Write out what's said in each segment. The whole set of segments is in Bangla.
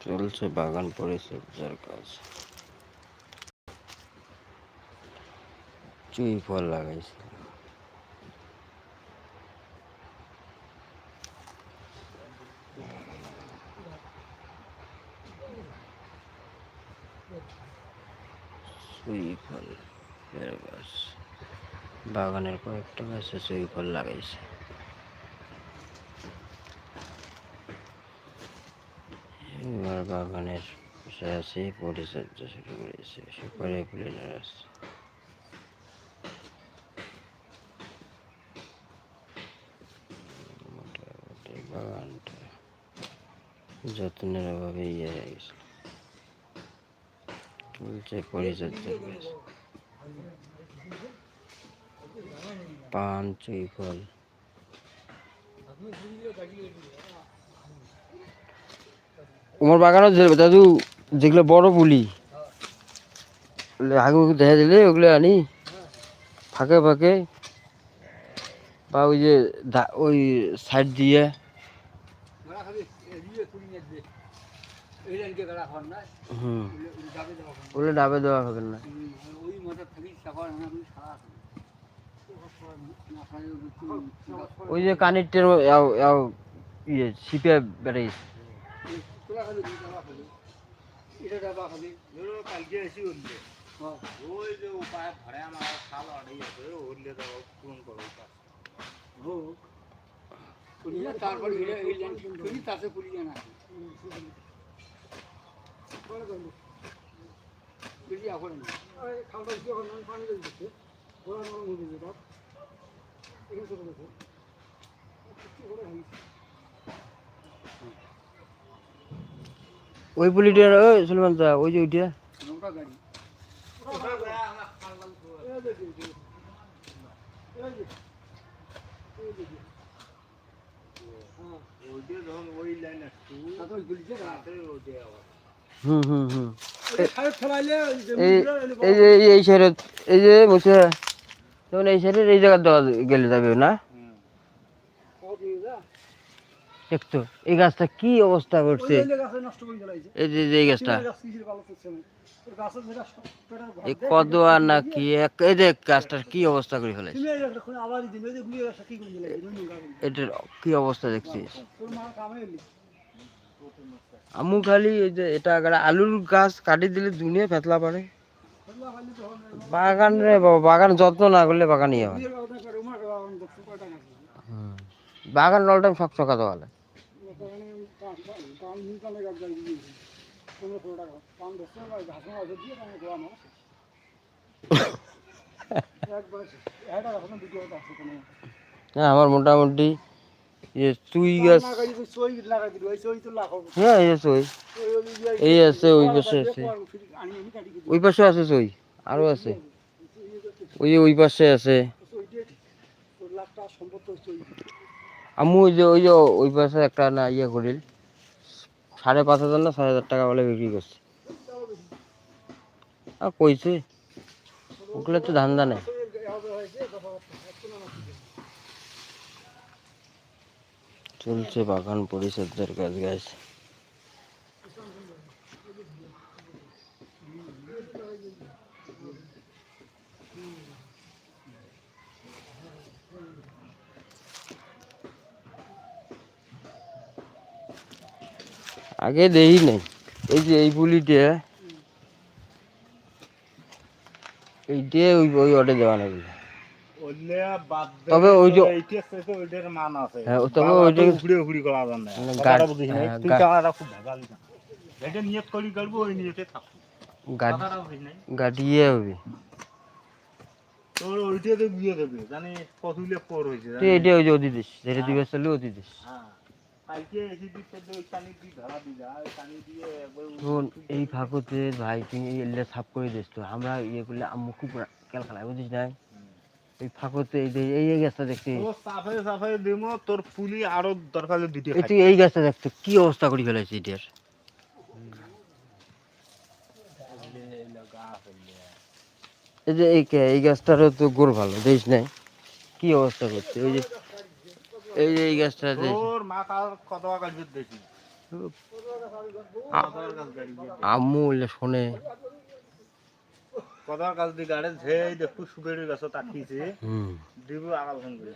চলছে বাগান পরিচর্যার কাজ। চুই ফল লাগাইছে। ফল গাছ। বাগানের কয়েকটা গাছে চুই ফল লাগাইছে। বাগানের আছে, পরিচর্যা শুরু করেছে সুপারি আসছে। মোটামুটি বাগানটা যত্নের অভাবে ইয়ে হয়ে গেছে। চলছে পরিচর্যা করেছে। পান, চুই ফল। তোমার বাগানও দাদু, যেগুলো বড় পুলি আগে দেখা দিলে, ওগুলো আনি, ফাঁকে ফাঁকে, বা ওই যে ওই সাইড দিয়ে। হুম। ওগুলো ডাবে দেওয়া হবে না। ওই যে কানিটের ইয়ে ছিপে বেড়াইছে খাবি ডাবা খাবি এটা ডাবা খাবি ধরো কালকে এসে উঠলে হ্যাঁ। ওই যে উপায় ঘরে আমার খাল আড়াই আছে উঠলে তো পূরণ করো কাজ। ও তারপর তাতে পুলিয়া না। পুলিয়া এখন খালটা যখন পানি দিচ্ছে দিতে এখানে ছোট দেখো ওই পুলিটা ওই সুলমান দা, ওই যে ওইটা। এই যে, এই- সাইডে, এই যে বসে যেমন এই সাইডের এই জায়গা দেওয়া গেলে যাবে না হুম। দেখতো এই গাছটা কি অবস্থা করছে? ফেলাইছে। এই যে এই গাছটা? এই কদোয়া না কি এই যে গাছটার কি অবস্থা করে ফেলেছে। এটার কি অবস্থা দেখছিস আমু খালি এই যে এটা আলুর গাছ কাটি দিলে দুনিয়া ফেতলা পারে বাগান রে বাবা বাগান যত্ন না করলে বাগান ইয়ে হয় বাগান দেখছ কয়টা গাছ? আছে? হুম। বাগান অল টাইম ছকছকা দেওয়া লাগে ওখানে পান গাছ গাছ দিয়েছি। পনেরো টাকা। দশ টাকা দিয়ে গোয়া হ্যাঁ আমার মোটামুটি চুই গাছ হ্যাঁ এই এই আছে ওই পাশে আছে ওই পাশে আছে আরও আছে। ওই ওই পাশে আছে। আমু ওই যে ওই যে ওই পাশে একটা না ইয়ে করিল। সাড়ে পাঁচ হাজার না ছয় হাজার টাকা বলে বিক্রি করছে। আর কইছে ওগুলো তো ধান্দা নেই। চলছে বাগান পরিচর্যার কাজ গাছ আগে দেই নাই এই যে এই পুলিটা এইটা ওই ওই অর্ডার দেওয়া লাগবে তবে ওই যে-। হ্যাঁ, তবে ওইটা- তো যায় না। মানে নাই? হ্যাঁ, ওই? গাড়িয়ে হবে তোর ওইটাতে বিয়ে দেবে, জানি কতগুলো পর হয়েছে, এটা ওই যে অতি দিস যেটা দিবে চলে অতি দিস হ্যাঁ। শোন এই ফাঁকুতে ভাই এই এলে সাফ করে দিস তো আমরা ইয়ে করলে আম্মু খুব খেয়াল খেলায় বুঝিস না এই ফাঁকুতে এই এই গাছটা দেখছি ও সাফে সাফে দিমো, তোর পুলি আরও দরকার খাই। তুই এই গাছটা দেখতো কি অবস্থা করে ফেলেছে এটার? এই যে এই গাছটারও তো গোর ভালো দেখিস নাই? কি অবস্থা করছে? ওই যে এই যে এই গাছটা তোর মা কাল কত গাছ দেখি? আম্মু বলে শোনে। কত গাছ দি গাড়ি ঝেই দেখু সুবেরি গাছ তাকিছে হুম। দিব আগাল খান করে।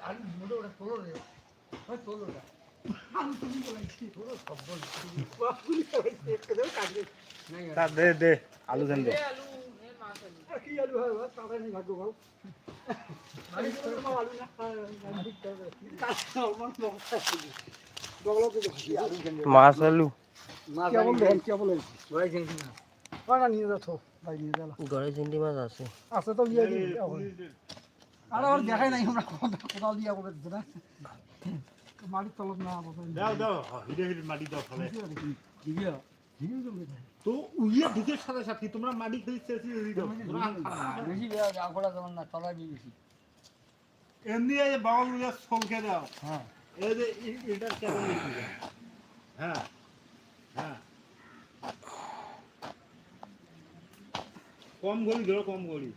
তা দে দে আলু খান দে। কি আলু হয় নেই ভাগ্য না মাছ আলু। দেখেন কেবল ভাই না না নিয়ে যাচ্ছ ভাই নিয়ে যাও গড়ে চিংড়ি মাছ আছে। আছে তো নিয়ে আর আর দেখাই নাই আমরা কোথাও দিয়া বলে না মাটির তলত না দাও দাও। হিরে হিরে মাটি দাও ফলে। দিবিয়া দিবিয়া জমে যায় তো উইয়ে সাথে সাথে তোমরা মাটি খেয়ে চেয়েছি দাও তোমরা আম খাও না। বেশি না তলায় বেশি এমনি এই বাউলগুলো সলকে দাও হ্যাঁ। এই যে কেমন হ্যাঁ হ্যাঁ। কম গড়ি ধরো কম গড়ি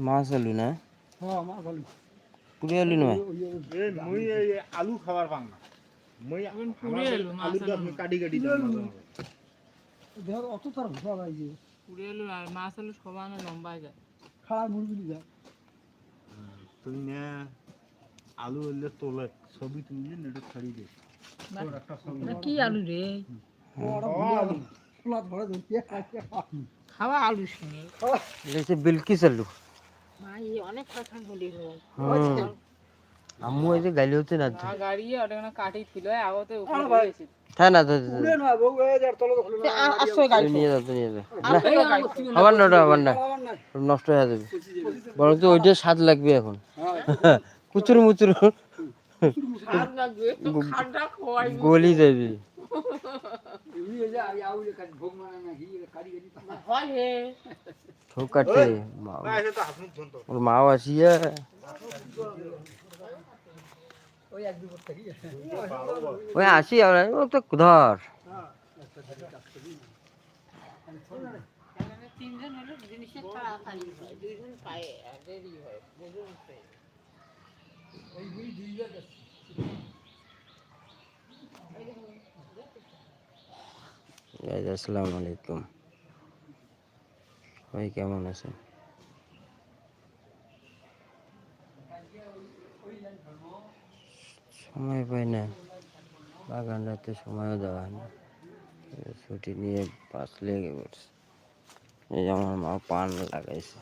মাছ আলু না? পুরি আলু নয় এই আলু খাবার পাং না। মুই পুরি আলু, আলু আলু। কাটি কাটি দাও মাঝে মাঝে। দেহ অত তার ভুয়া ভাই যে। পুরি আলু আর মাছ আলু সমানে লম্বা যায়। খাড়া মুরগি যা। তুই না আলু হলে তোলে ছবি নেটে ছাড়ি দে। কি আলু রে? বড় ভুয়া আলু। ফুলাত খাওয়া আলু শুনে বিলকিস আলু। আম্মু এই যে গালি হচ্ছে না গাড়ি ওটা না কাটি ছিল আগতে উপরে হ্যাঁ না তো নিয়ে যাও নিয়ে যাও আবার না। ওটা আবার না নষ্ট হয়ে যাবে। বরং তো ওইটা স্বাদ লাগবে এখন। কুচুর মুচুর। গলি যাবে। হয় হে। ঠোকাটে মা- না এটা তো হাত মুখ ধুন তো ওর মাও আসিয়া ওই এক দুপুর থেকে ওই আসি আমরা ও তো ধর তিনজন হলে জিনিসের তাড়াতাড়ি হয় দুইজন পায়ে আর দেরি হয় বুঝুন তো। ওই বুড়ি দুই জায়গা গাইজ আসসালামু আলাইকুম সবাই কেমন আছেন? সময় পাই না। বাগানটাতে সময়ও দেওয়া হয় না। ছুটি নিয়ে পাঁচ লেগে পড়ছে। এই যে আমার মা পান লাগাইছে।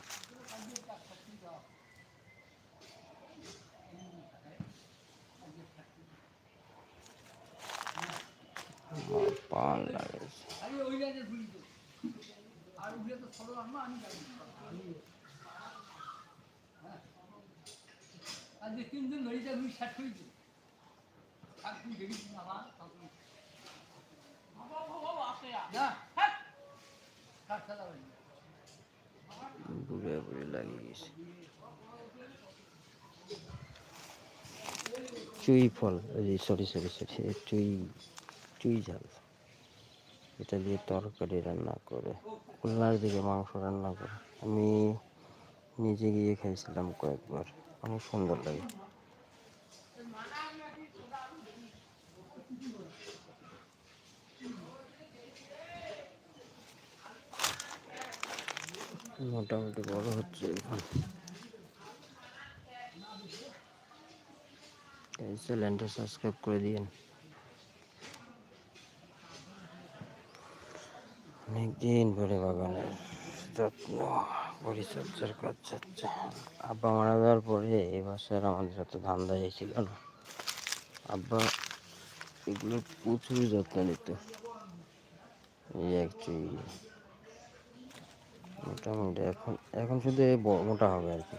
পান লাগাইছে। আজ তিনজন ধরিটা দুই ষাট হয়েছে আর তুই দেখিস না মা না হাট কাট চালা বুড়ে বুড়ে লাগিয়ে গেছে চুই ফল সরি সরি সরি চুই চুই ঝাল এটা দিয়ে তরকারি রান্না করে। খুলনার দিকে মাংস রান্না করে। আমি নিজে গিয়ে খাইছিলাম কয়েকবার। অনেক সুন্দর লাগে। মোটামুটি বড় হচ্ছে এখন। চ্যানেলটা সাবস্ক্রাইব করে দিন অনেকদিন পরে বাগানের যত্ন, পরিচর্যার কাজ চলছে। আব্বা মারা যাওয়ার পরে এই বছর আমাদের এত ধান্দা ছিল না। আব্বা এগুলো প্রচুর যত্ন নিত। এই মোটামুটি এখন এখন শুধু মোটা হবে আর কি।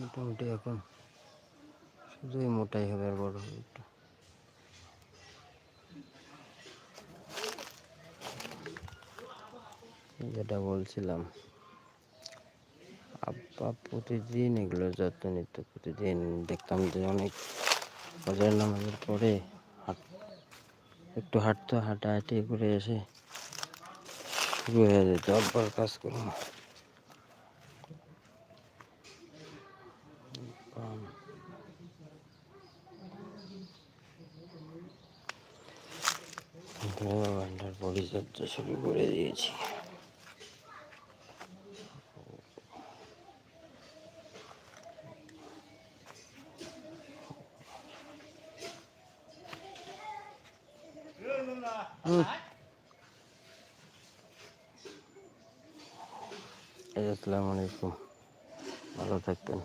মোটামুটি এখন এই মোটাই হবে আর বড় হবে যেটা বলছিলাম, আব্বা প্রতিদিন এগুলো যত্ন নিত, প্রতিদিন দেখতাম যে অনেক ফজরের নামাজের পরে একটু হাঁটতো হাঁটাহাঁটি করে এসে শুরু হয়ে যেত, আব্বার কাজ করব পরিচর্যা শুরু করে দিয়েছি। আসসালামু আলাইকুম। ভালো থাকবেন।